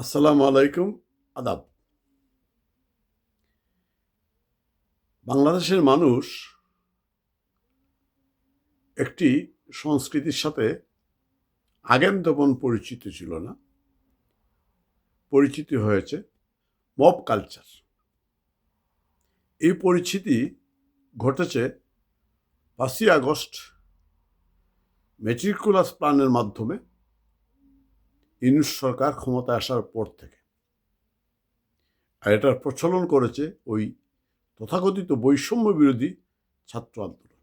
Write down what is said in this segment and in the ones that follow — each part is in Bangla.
আসসালামু আলাইকুম। আদাব। বাংলাদেশের মানুষ একটি সংস্কৃতির সাথে আগের তেমন পরিচিত ছিল না। পরিচিতি হয়েছে মব কালচার। এই পরিচিতি ঘটেছে পাঁচই আগস্ট মেট্রিকুলাস প্ল্যানের মাধ্যমে। ইউনুস সরকার ক্ষমতায় আসার পর থেকে। আর এটার প্রচলন করেছে ওই তথাকথিত বৈষম্য বিরোধী ছাত্র আন্দোলন,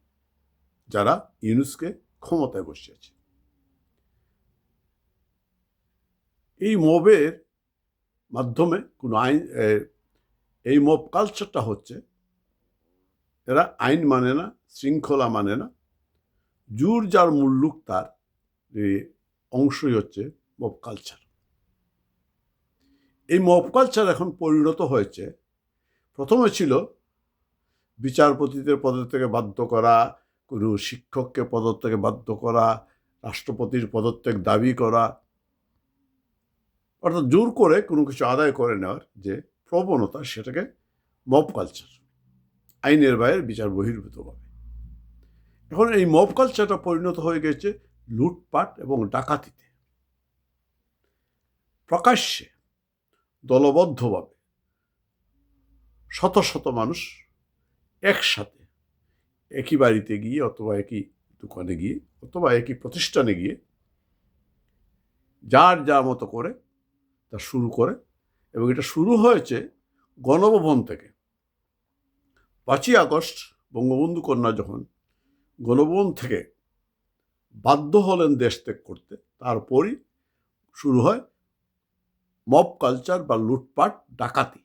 যারা ইউনুসকে ক্ষমতায় বসিয়েছে। এই মবের মাধ্যমে কোনো আইন এই মব কালচারটা হচ্ছে, এরা আইন মানে না, শৃঙ্খলা মানে না। জুর যার মুল্লুক তার অংশই হচ্ছে মব কালচার এই মব কালচার এখন পরিণত হয়েছে। প্রথমে ছিল বিচারপতিদের পদ থেকে বাধ্য করা, কোনো শিক্ষককে পদত্যাগে বাধ্য করা, রাষ্ট্রপতির পদত্যাগ দাবি করা। অর্থাৎ জোর করে কোনো কিছু আদায় করে নেওয়ার যে প্রবণতা সেটাকে মব কালচার আইনের বাইরে বিচার বহির্ভূতভাবে এখন এই মব কালচারটা পরিণত হয়ে গেছে লুটপাট এবং ডাকাতিতে। প্রকাশ্যে, দলবদ্ধভাবে শত শত মানুষ একসাথে একই বাড়িতে গিয়ে অথবা একই দোকানে গিয়ে অথবা একই প্রতিষ্ঠানে গিয়ে যার যা মতো করে তা শুরু করে এবং এটা শুরু হয়েছে গণভবন থেকে। পাঁচই আগস্ট বঙ্গবন্ধু কন্যা যখন গণভবন থেকে বাধ্য হলেন দেশ ত্যাগ করতে, তারপরই শুরু হয় মব কালচার বা লুটপাট ডাকাতি।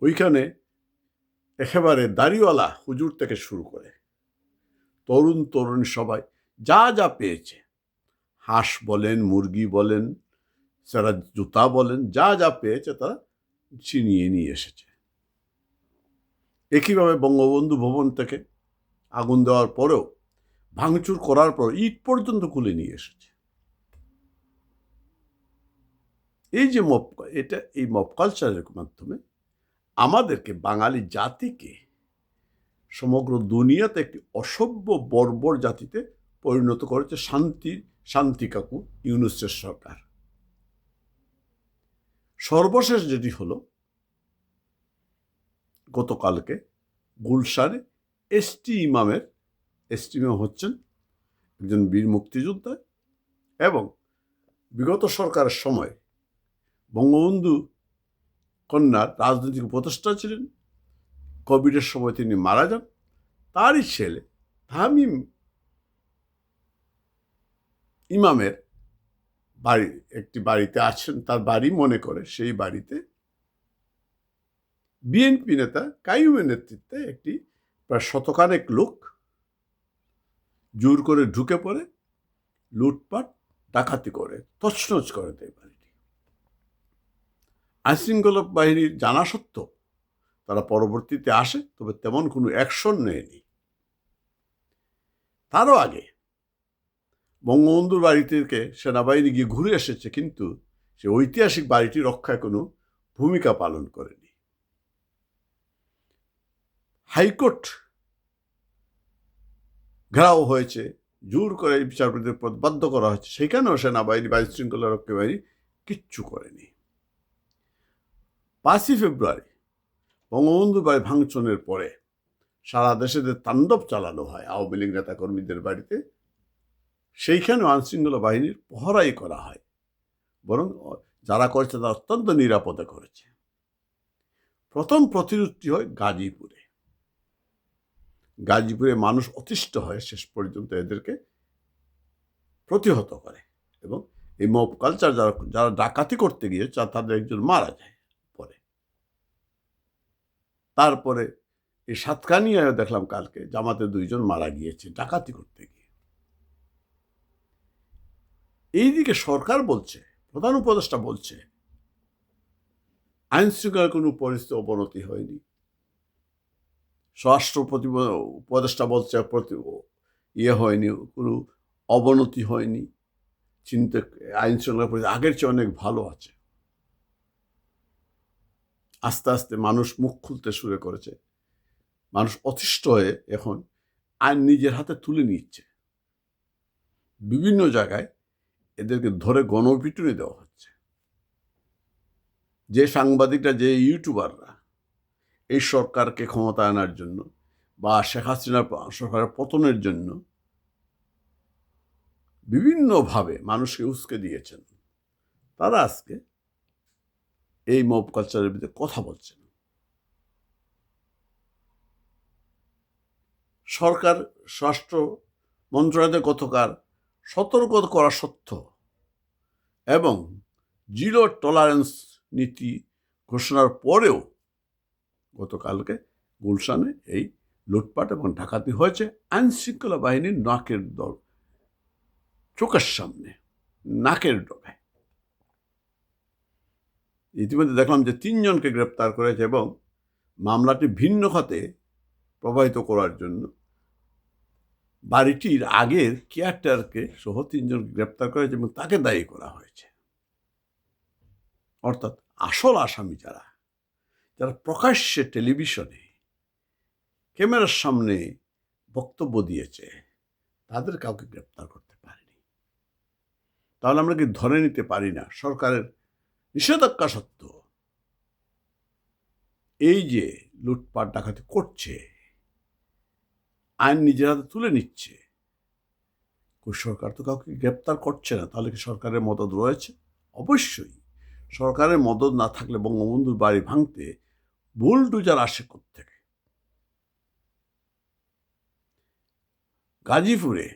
ওইখানে একেবারে দাড়িওয়ালা হুজুর থেকে শুরু করে তরুণ তরুণ সবাই যা যা পেয়েছে। হাঁস বলেন, মুরগি বলেন, যারা জুতা বলেন, যা যা পেয়েছে তারা ছিনিয়ে নিয়ে এসেছে। একইভাবে বঙ্গবন্ধু ভবন থেকে আগুন দেওয়ার পরেও ভাঙচুর করার পর ইট পর্যন্ত খুলে নিয়ে এসেছে। এই যে মপ এটা এই মপ কালচারের মাধ্যমে আমাদেরকে, বাঙালি জাতিকে, সমগ্র দুনিয়াতে একটি অসভ্য, বর্বর জাতিতে পরিণত করেছে শান্তি শান্তি কাকু, ইউনুসের সরকার। সর্বশেষ যেটি হলো, গতকালকে গুলশানে এসটি ইমামের এসটি ইমাম হচ্ছেন একজন বীর মুক্তিযোদ্ধা এবং বিগত সরকারের সময় বঙ্গবন্ধু কন্যার রাজনৈতিক উপদেষ্টা ছিলেন। কোভিডের সময় তিনি মারা যান। তারই ছেলে তামিম ইমামের বাড়ি, একটি বাড়িতে আছেন, তার বাড়ি মনে করে সেই বাড়িতে। বিএনপি নেতা কাইমের নেতৃত্বে একটি প্রায় শতখানেক লোক জোর করে ঢুকে পড়ে, লুটপাট, ডাকাতি করে, তছনছ করে দেয় আইনশৃঙ্খলা বাহিনীর জানা সত্ত্বেও তারা পরবর্তীতে আসে, তবে তেমন কোনো অ্যাকশন নেয়নি। তারও আগে বঙ্গবন্ধুর বাড়ি থেকে সেনাবাহিনী গিয়ে ঘুরে এসেছে, কিন্তু সে ঐতিহাসিক বাড়িটি রক্ষায় কোনো ভূমিকা পালন করেনি। হাইকোর্ট ঘেরাও হয়েছে, জোর করে বিচারপতিদের পদ বাধ্য করা হয়েছে, সেখানেও সেনাবাহিনী বা শৃঙ্খলা রক্ষী বাহিনী কিচ্ছু করেনি। পাঁচই ফেব্রুয়ারি বঙ্গবন্ধু বাড়ি ভাঙচনের পরে সারা দেশে যে তাণ্ডব চালানো হয় আওয়ামী লীগ নেতা কর্মীদের বাড়িতে, সেইখানেও আইনশৃঙ্খলা বাহিনীর পহরাই করা হয়। বরং যারা করেছে তারা অত্যন্ত নিরাপদে করেছে। প্রথম প্রতিরোধটি হয় গাজীপুরে। গাজীপুরে মানুষ অতিষ্ঠ হয় শেষ পর্যন্ত এদেরকে প্রতিহত করে এবং এই মব কালচার যারা যারা ডাকাতি করতে গিয়ে তাদের একজন মারা যায়। তারপরে এই সাতকানিয়ায় দেখলাম কালকে, জামাতে দুইজন মারা গিয়েছে, ডাকাতি করতে গিয়ে। এইদিকে সরকার বলছে, প্রধান উপদেষ্টা বলছে, আইন শৃঙ্খলার কোনো পরিস্থিতি অবনতি হয়নি। স্বরাষ্ট্র উপদেষ্টা বলছে, প্রতি ইয়ে হয়নি, কোনো অবনতি হয়নি। চিন্তা, আইন শৃঙ্খলা পরিস্থিতি আগের চেয়ে অনেক ভালো আছে। আস্তে আস্তে মানুষ মুখ খুলতে শুরু করেছে। মানুষ অতিষ্ঠ হয়ে এখন আইন নিজের হাতে তুলে নিচ্ছে। বিভিন্ন জায়গায় এদেরকে ধরে গণপিটুনি দেওয়া হচ্ছে। যে সাংবাদিকরা, যে ইউটিউবাররা এই সরকারকে ক্ষমতা আনার জন্য বা শেখ হাসিনার সরকারের পতনের জন্য বিভিন্নভাবে মানুষকে উস্কে দিয়েছেন। তারা আজকে এই মব কালচারের বিরুদ্ধে কথা বলছেন সরকার, স্বরাষ্ট্র মন্ত্রণালয় গতকাল সতর্ক করা সত্ত্বেও এবং জিরো টলারেন্স নীতি ঘোষণার পরেও গতকালকে গুলশানে এই লুটপাট এবং ডাকাতি হয়েছে। আইন শৃঙ্খলা বাহিনীর নাকের দল, চোখের সামনে, নাকের ডবে। ইতিমধ্যে দেখলাম যে তিনজনকে গ্রেপ্তার করেছে এবং মামলাটি ভিন্ন খাতে প্রবাহিত করার জন্য বাড়িটির আগের কেয়ারটারকে সহ তিনজনকে গ্রেপ্তার করেছে এবং তাকে দায়ী করা হয়েছে। অর্থাৎ আসল আসামি যারা যারা প্রকাশ্যে টেলিভিশনে ক্যামেরার সামনে বক্তব্য দিয়েছে, তাদের কাউকে গ্রেপ্তার করতে পারেনি। তাহলে আমরা কি ধরে নিতে পারি না? সরকারের নিষেধাজ্ঞা সত্ত্বেও এই যে লুটপাট ডাকাতি করছে, আইন নিজের হাতে তুলে নিচ্ছে সরকার তো কাউকে গ্রেপ্তার করছে না, তাহলে কি সরকারের মদত রয়েছে? অবশ্যই। সরকারের মদত না থাকলে বঙ্গবন্ধুর বাড়ি ভাঙতে বুলডুজার আসে থেকে গাজীপুরে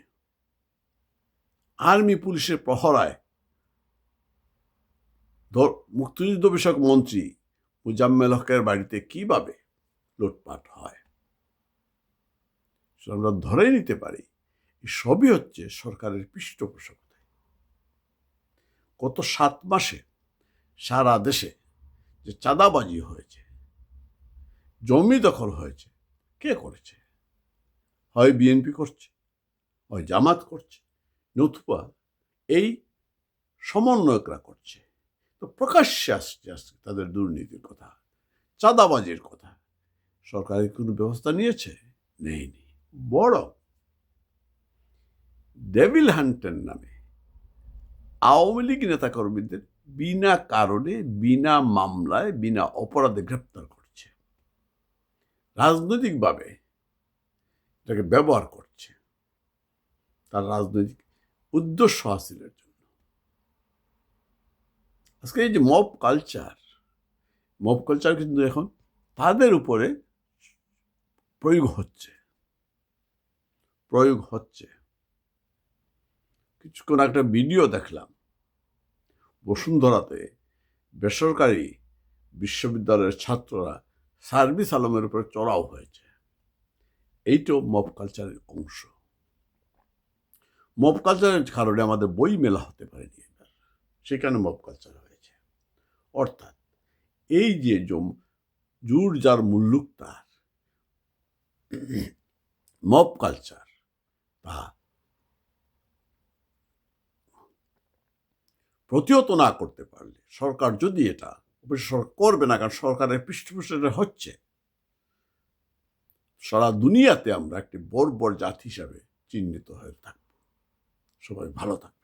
আর্মি পুলিশের প্রহরায় মুক্তিযুদ্ধ বিষয়ক মন্ত্রী মুজাম্মেল হকের বাড়িতে কীভাবে লুটপাট হয়? আমরা ধরেই নিতে পারি। সবই হচ্ছে সরকারের পৃষ্ঠপোষকতায় গত সাত মাসে সারা দেশে যে চাঁদাবাজি হয়েছে, জমি দখল হয়েছে, কে করেছে? হয় বিএনপি করছে, হয় জামাত করছে, নতুবা এই সমন্বয়করা করছে। তো প্রকাশ্যে আসছে আসছে, তাদের দুর্নীতির কথা, চাঁদাবাজির কথা। সরকারের কোনো ব্যবস্থা নিয়েছে? নেয়নি বড় ডেভিল হান্টের নামে আওয়ামী লীগ নেতাকর্মীদের বিনা কারণে, বিনা মামলায়, বিনা অপরাধে গ্রেপ্তার করছে। রাজনৈতিকভাবে এটাকে ব্যবহার করছে। তার রাজনৈতিক উদ্দেশ্য হাসিলের জন্য। আজকে এই যে মব কালচার মব কালচার কিন্তু এখন তাদের উপরে প্রয়োগ হচ্ছে। প্রয়োগ হচ্ছে। কিছুক্ষণ একটা ভিডিও দেখলাম। বসুন্ধরাতে বেসরকারি বিশ্ববিদ্যালয়ের ছাত্ররা সার্ভিস আলমের উপরে চড়াও হয়েছে। এইটাও মব কালচারের অংশ। মব কালচারের কারণে আমাদের বই মেলা হতে পারেনি সেখানে মব কালচার অর্থাৎ এই যে জুর যার মুল্লুক তার, মব কালচার, তা প্রতিহত না করতে পারলে সরকার যদি এটা করবে না, কারণ সরকারের পৃষ্ঠপোষকতা হচ্ছে, সারা দুনিয়াতে আমরা একটি বর্বর জাতি হিসাবে চিহ্নিত হয়ে থাকব। সবাই ভালো থাকবে